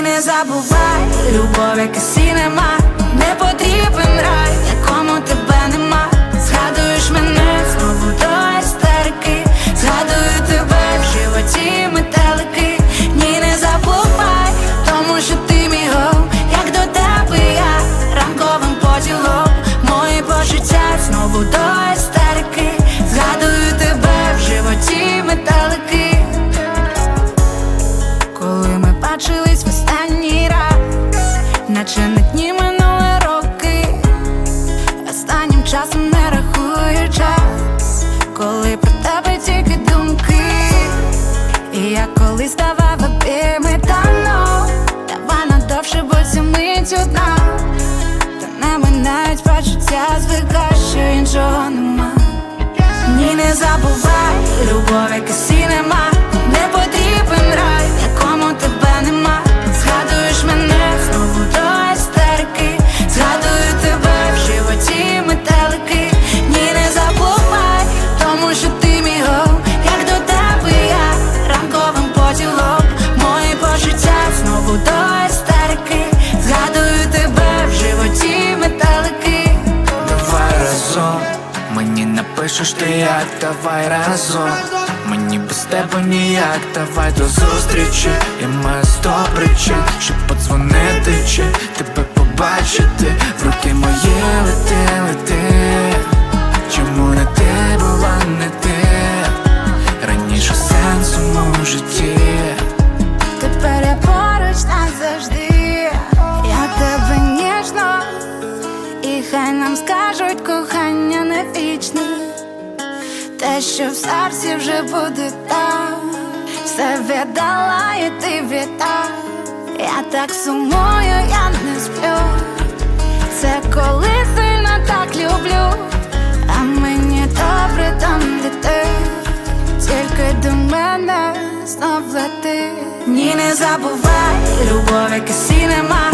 не забувай, любов, як сі нема, не потрібен рай, наче на дні минули роки, останнім часом не рахую час, коли про тебе тільки думки, і я колись давав обійми давно, давай надовше, бо ця мить одна, та не минають почуття, звика, що іншого нема. Ні, не забувай, любов, яка сі напишеш як, давай разом. Мені без тебе ніяк, давай до зустрічі. Я маю сто причин, щоб подзвонити чи тебе побачити. В руки мої лети, лети. Чому не ти була не ти? Раніше сенс у моєму житті. Тепер я поруч назавжди, я тебе ніжно, і хай нам скажуть кохання не вічне, те, що в серці вже буде там, все віддала і ти віддав. Я так сумую, я не сплю. Це коли сильно так люблю, а мені добре там, де ти. Тільки до мене знов лети. Ні, не забувай, любов, яка сі нема,